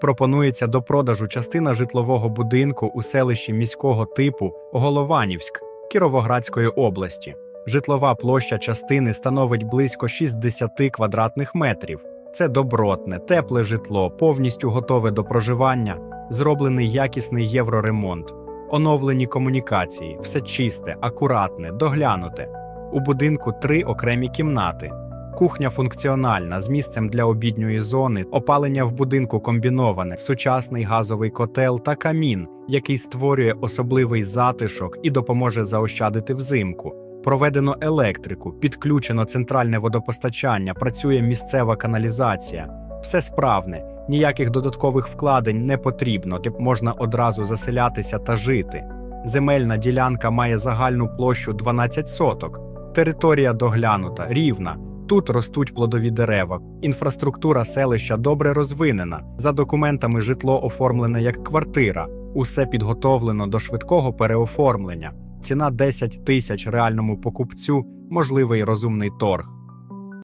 Пропонується до продажу частина житлового будинку у селищі міського типу Голованівськ Кіровоградської області. Житлова площа частини становить близько 60 квадратних метрів. Це добротне, тепле житло, повністю готове до проживання, зроблений якісний євроремонт, оновлені комунікації, все чисте, акуратне, доглянуте. У будинку три окремі кімнати. Кухня функціональна з місцем для обідньої зони, опалення в будинку комбіноване, сучасний газовий котел та камін, який створює особливий затишок і допоможе заощадити взимку. Проведено електрику, підключено центральне водопостачання, працює місцева каналізація. Все справне, ніяких додаткових вкладень не потрібно, де можна одразу заселятися та жити. Земельна ділянка має загальну площу 12 соток. Територія доглянута, рівна. Тут ростуть плодові дерева. Інфраструктура селища добре розвинена. За документами житло оформлене як квартира. Усе підготовлено до швидкого переоформлення. Ціна 10 тисяч реальному покупцю, можливий розумний торг.